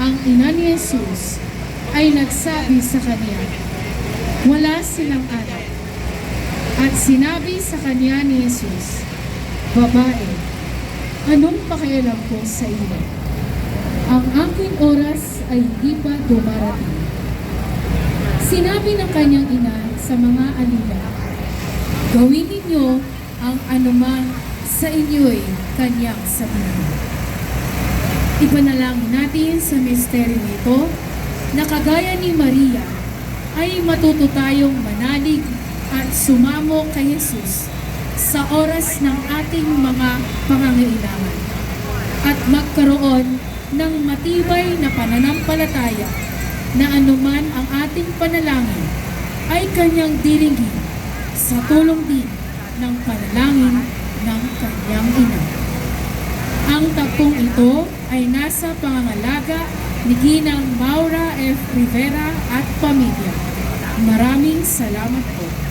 ang ina ni Jesus ay nagsabi sa kanya, wala silang anak. At sinabi sa kanya ni Jesus, Babae, anong pakialam ko sa iyo? Ang aking oras ay di pa dumarating. Sinabi ng kanyang ina sa mga alila, Gawin ninyo ang anuman sa inyo'y kanyang sabihin. Ipanalangin natin sa misteryo ito na kagaya ni Maria ay matuto tayong manalig at sumamo kay Jesus sa oras ng ating mga pangangailangan at magkaroon ng matibay na pananampalataya na anuman ang ating panalangin ay kanyang diringgin sa tulong din ng panalangin ng kanyang ina. Ang tagpong ito nasa pangangalaga ni Ginang Maura F. Rivera at pamilya. Maraming salamat po.